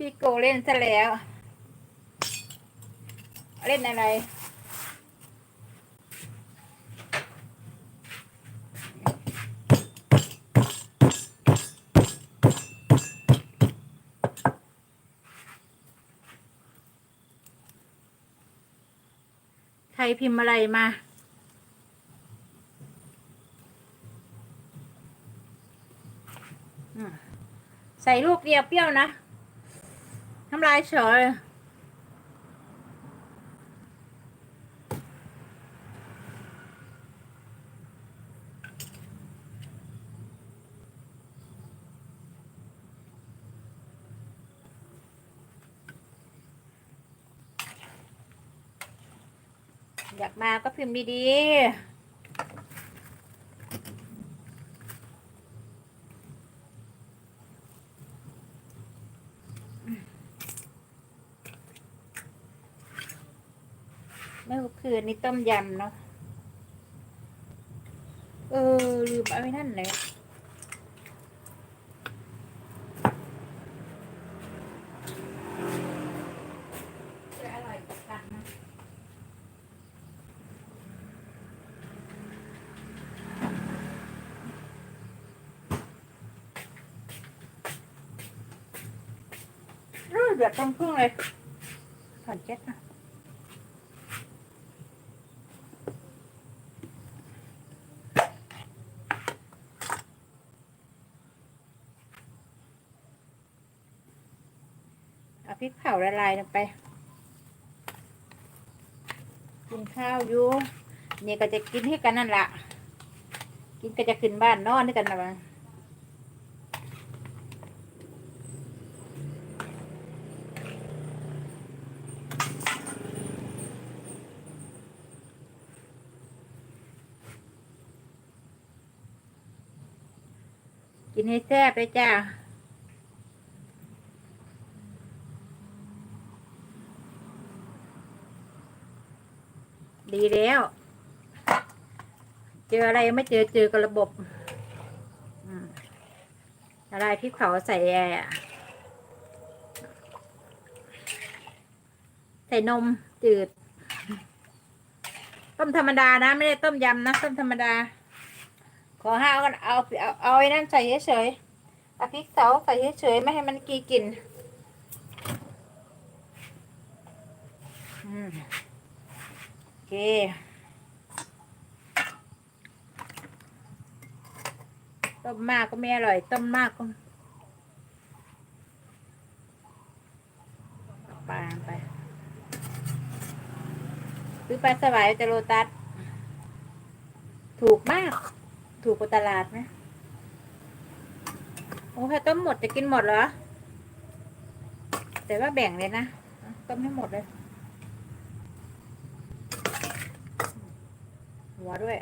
พี่โกเล่นซะแล้ว เล่นอะไร ใครพิมพ์อะไรมา ใส่ลูกเดียวเปรี้ยวนะ น้ำลายเฉยเลยอยากมาก็พิมพ์ดีๆเมื่อคื นี้ต้มยำเนาะ เออลืมเอาไว้นั่นเลยจะเดือดต้องพึ่งเลยผ่อนเจ็ดนะ พริกเผาละลายลงไป กินข้าวอยู่เนี่ยก็จะกินให้กันนั่นละกินก็จะขึ้นบ้านนอนด้วยกันนะวะกินให้แซ่บเลยจ้า ดีแล้ว เจออะไรไม่เจอเจอกับระบบอะไรพริกเผาใส่แอร์ใส่นมจืด ต้มธรรมดานะ ไม่ได้ต้มยำนะ ต้มธรรมดา ขอห้ากันเอาเอาเอาไอ้นั่นใส่เฉยๆเอาพริกเสาใส่เฉยๆไม่ให้มันกีกลิ่นอืม เค ต้มมากก็ไม่อร่อย ต้มมากก็ปลาไปซื้อปลาสวายจากโลตัส ถูกมาก ถูกกว่าตลาดไหมโอ้ถ้าต้มหมดจะกินหมดเหรอ แต่ว่าแบ่งเลยนะ ต้มให้หมดเลย หัวด้วย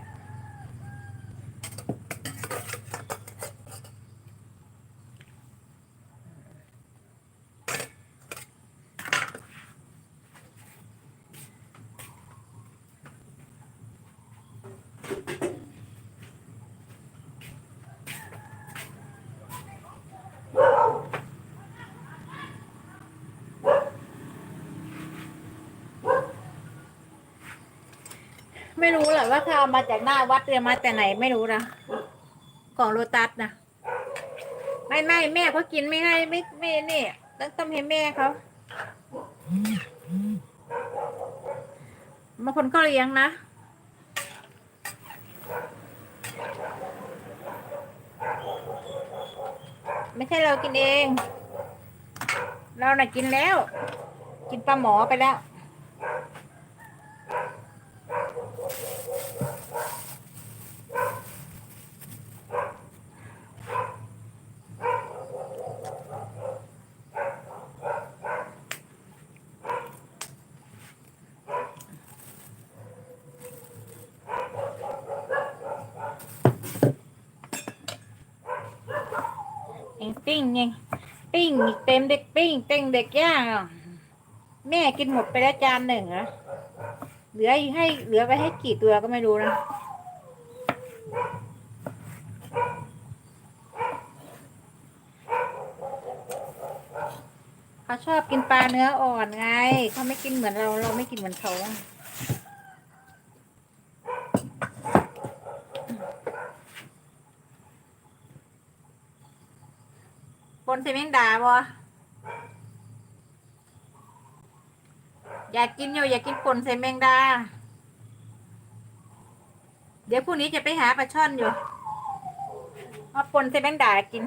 ไม่รู้แหละว่าถ้าเอามาจากหน้าวัดเรือมาแต่ไหนไม่รู้นะของโรตัสนะไม่ไม่แม่เขากินไม่ให้ไม่ไม่นี่ต้องต้องให้แม่เขาบางคนก็เลี้ยงนะไม่ใช่เรากินเอง เราน่ะกินแล้ว กินปลาหมอไปแล้ว งปิ้งยังปิ้งอีกเต็มเด็กปิ้งเต็มเด็กย่างอะแม่กินหมดไปแล้วจานหนึ่งอะเหลือให้เหลือไปให้กี่ตัวก็ไม่รู้นะเขาชอบกินปลาเนื้ออ่อนไง เขาไม่กินเหมือนเรา เราไม่กินเหมือนเขา บนเซเมงดาบออยากกินอยู่อยากกินปนใส่แมงดา เดี๋ยวพรุ่งนี้จะไปหาปลาช่อนอยู่มาปนใส่แมงดากิน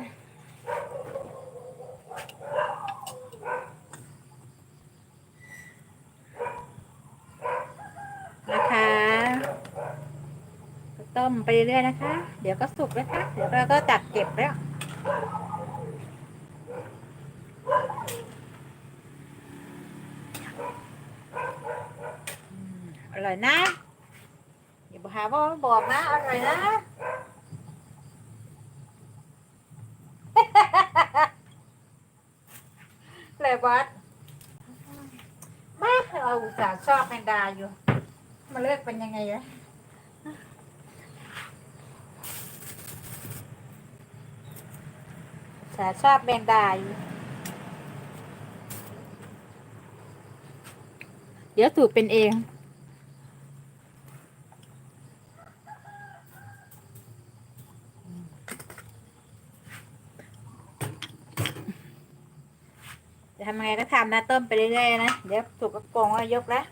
นะคะต้มไปเรื่อยๆนะคะ เดี๋ยวก็สุกแล้วค่ะ เดี๋ยวเราก็ตักเก็บแล้ว อร่อยนะ อย่อกหาว่าบอกนะอร่อยนะ เลยบอสมาเราอุตส่าห์ชอบแมงดาอยู่ มาเลือกเป็นยังไงอะอุตส่าชอบแมงดาอยู่เดี๋ยวสูตรเป็นเอง ทำยังไงก็ทำนะ ต้มไปเรื่อยๆนะ เดี๋ยวถูกกระโปรงก็ยกแล้ว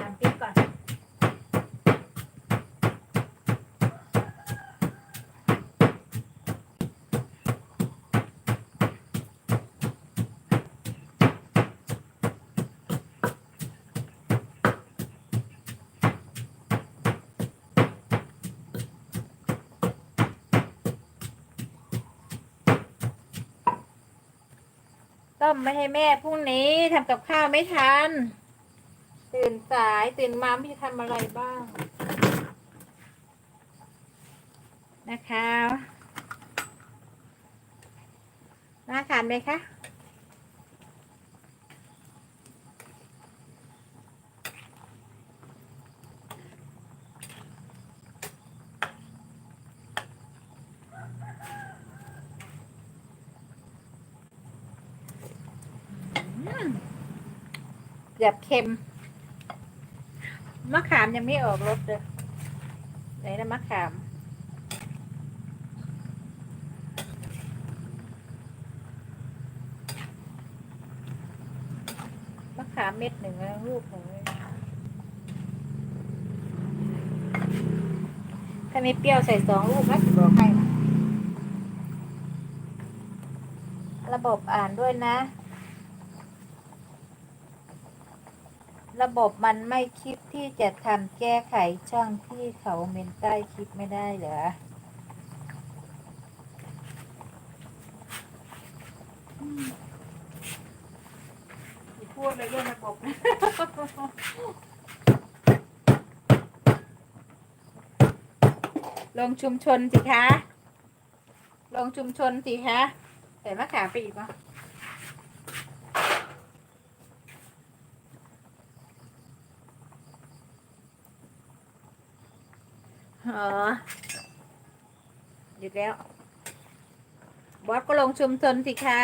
ทำพริกก่อน ต้มไม่ให้แม่พรุ่งนี้ทำกับข้าวไม่ทัน ตื่นสายตื่นมาไม่จะทำอะไรบ้าง นะคะน่าทานไหมคะ เกือบเค็ม มะขามยังไม่ออกรสเลยไหนนะมะขาม มะขามเม็ดหนึ่งนะลูกหนึ่งเลยนะถ้าไม่เปรี้ยวใส่สองลูกนะจะบอกให้ระบบอ่านด้วยนะ ระบบมันไม่คิดที่จะทำแก้ไขช่องที่เขาเมนใต้คลิปไม่ได้เหรออืมอย่าพูดเลยเรื่องระบบลงชุมชนสิคะ ลงชุมชนสิคะใส่มะขามไปอีกมั้ อ๋อหยุดแล้ว บอสก็ลงชุมชนสิคะ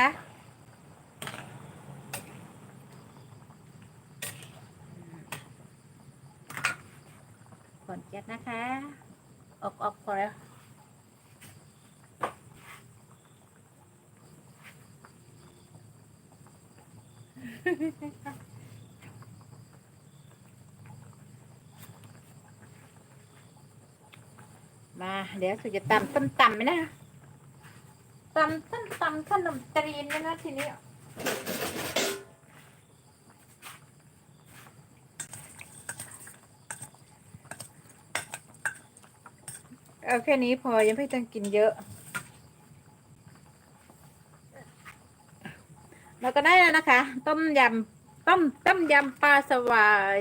ขอนแก๊สนะคะ ออกออกพอแล้ว เดี๋ยวสุจะตำต้มตำไหมนะตำต้มตำขนมจีนเลยนะทีนี้เอาแค่นี้พอยังไม่ต้องกินเยอะเราก็ได้แล้วนะคะ ต้มยำต้มต้มยำปลาสวาย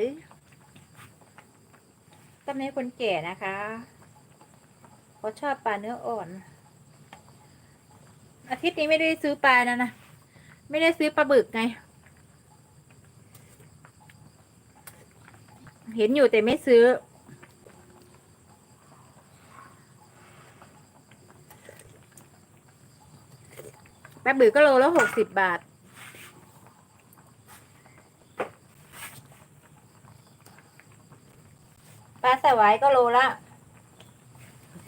ต้มให้คนแก่นะคะ เขาชอบปลาเนื้ออ่อน อาทิตย์นี้ไม่ได้ซื้อปลานะนะ ไม่ได้ซื้อปลาบึกไง เห็นอยู่แต่ไม่ซื้อ ปลาบึกก็โลละหกสิบบาทปลาสวายก็โลละ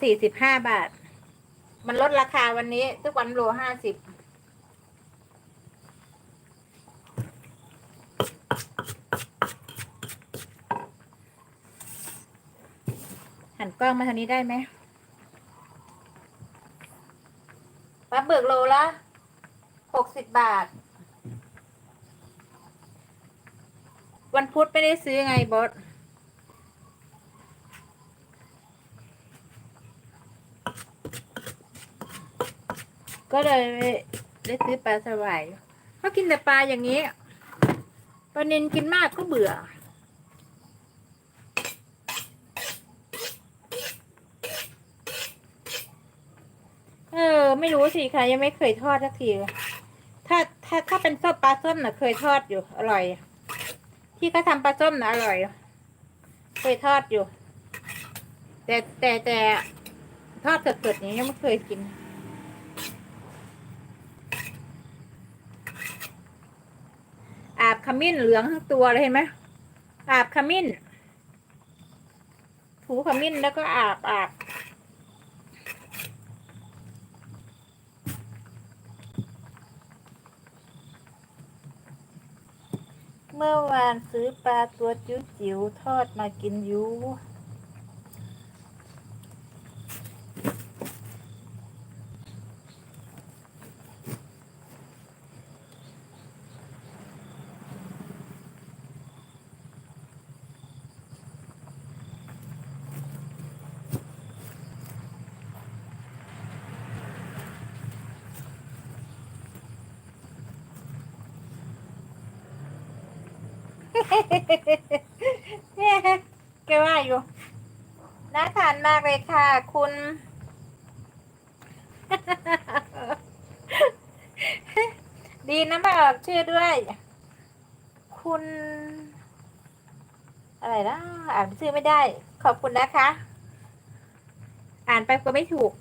สี่สิบห้าบาท มันลดราคาวันนี้ทุกวันโลห้าสิบหันกล้องมาทางนี้ได้ไหมปลาเบิกโลละหกสิบบาท วันพุธไม่ได้ซื้อไงบอส ก็เลยได้ซื้อปลาสวายเพรากินแต่ปลาอย่างนี้ปลาเนนกินมากก็เบื่อ เออ ไม่รู้สิค่ะ ยังไม่เคยทอดสักทีถ้าถ้าถ้าเป็นส้มปลาส้มน่ะ เคยทอดอยู่ อร่อย ที่เขาทำปลาส้มน่ะอร่อย เคยทอดอยู่ แต่แต่แต่ทอดสดๆนี้ยังไม่เคยกิน อาบขมิ้นเหลืองทั้งตัวเลยเห็นไหมอาบขมิ้น ถูขมิ้นแล้วก็อาบอาบเมื่อวานซื้อปลาตัวจิ๋วจิ๋วๆทอดมากินอยู่ แกว่าอยู่น่าทานมากเลยค่ะ คุณ ดีนะไม่ออกชื่อด้วย คุณ อะไรนะอ่านชื่อไม่ได้ ขอบคุณนะคะ อ่านไปก็ไม่ถูก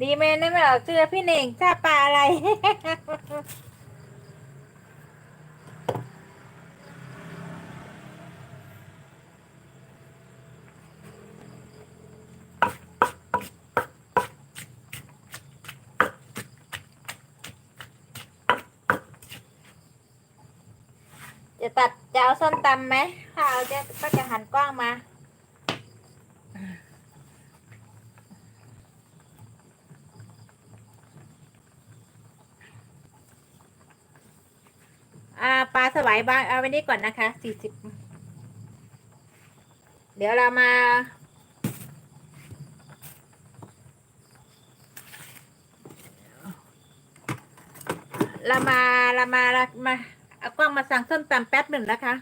ดีเมนไม่ออกชื่อพี่เน่งชาปลาอะไร จะตัดจะเอาส้มตำไหมถ้าเอาจะก็จะหันกล้องมา อ่าปลาสวายบ้างเอาไว้นี่ก่อนนะคะสี่สิบเดี๋ยวเรามา เรามาเรามาเรามาเอากล้องมาสั่งส้มตำแป๊บหนึ่งนะคะ